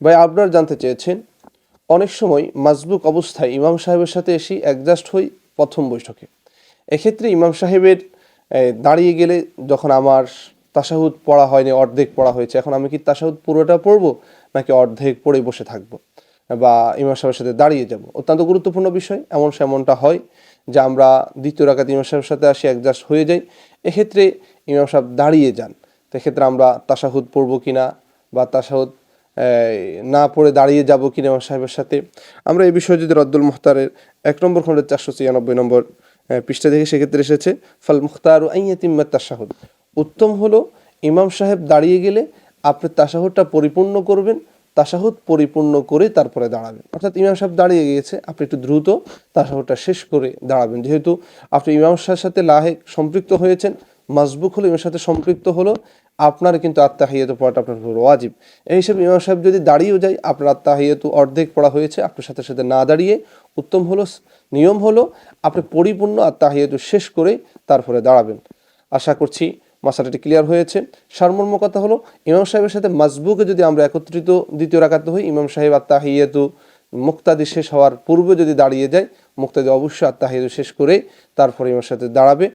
ভাই, আপনার জানতে চেয়েছেন, অনেক সময় মাজবুক অবস্থায় ইমাম সাহেবের সাথে এসে অ্যাডজাস্ট হই প্রথম বৈঠকে। এক্ষেত্রে ইমাম সাহেবের দাঁড়িয়ে গেলে যখন আমার তাসাহুদ পড়া হয়নি, অর্ধেক পড়া হয়েছে, এখন আমি কি তাসাহুদ পুরোটা পড়ব, নাকি অর্ধেক পড়ে বসে থাকব? বা ইমাম সাহেবের সাথে দাঁড়িয়ে যাব? অত্যন্ত গুরুত্বপূর্ণ বিষয়, এমন সেমনটা হয় যে আমরা দ্বিতীয় রাকাত ইমাম সাহেবের সাথে আসি অ্যাডজাস্ট হয়ে যাই। এক্ষেত্রে ইমাম সাহেব দাঁড়িয়ে যান। এক্ষেত্রে আমরা তাসাহুদ পড়ব কিনা বা তাসাহুদ না পড়ে দাঁড়িয়ে যাব কিনা ইমাম সাহেবের সাথে। আমরা এই বিষয়ে যদি রদ্দুল মুখতারের এক নম্বর খণ্ডের চারশো ছিয়ানব্বই নম্বর পৃষ্ঠা দেখে সেক্ষেত্রে এসেছে, ফাল মুখতার আইয়াতিম্মাত তাসাহুদ উত্তম হলো, ইমাম সাহেব দাঁড়িয়ে গেলে আপনি তাসাহুদটা পরিপূর্ণ করবেন তাসাহুদ পরিপূর্ণ করে তারপরে দাঁড়াবেন। অর্থাৎ ইমাম সাহেব দাঁড়িয়ে গিয়েছে, আপনি একটু দ্রুত তাসাহুদটা শেষ করে দাঁড়াবেন। যেহেতু আপনি ইমাম সাহেবের সাথে লাহে সম্পৃক্ত হয়েছেন, মাজবুক হলো, ইমামের সাথে সম্পৃক্ত হলো আপনার কিন্তু আত্মাহিয়াত পড়াটা আপনার উপর ওয়াজিব। এই হিসেবে ইমাম সাহেব যদি দাঁড়িয়েও যায়, আপনার আত্মাহিয়াতু অর্ধেক পড়া হয়েছে, আপনার সাথে সাথে না দাঁড়িয়ে উত্তম হলো, নিয়ম হলো, আপনি পরিপূর্ণ আত্মাহিয়াতু শেষ করে তারপরে দাঁড়াবেন। আশা করছি মাসালাটি ক্লিয়ার হয়েছে। সারমর্ম কথা হলো, ইমাম সাহেবের সাথে মাজবুকে যদি আমরা একত্রিত দ্বিতীয় রাখাতে হই, ইমাম সাহেব আত্মাহিয়াতু মুক্তাদি শেষ হওয়ার পূর্বে যদি দাঁড়িয়ে যায়, মুক্তাদি অবশ্যই আত্মাহিয়াতু শেষ করে তারপরে ইমামের সাথে দাঁড়াবে।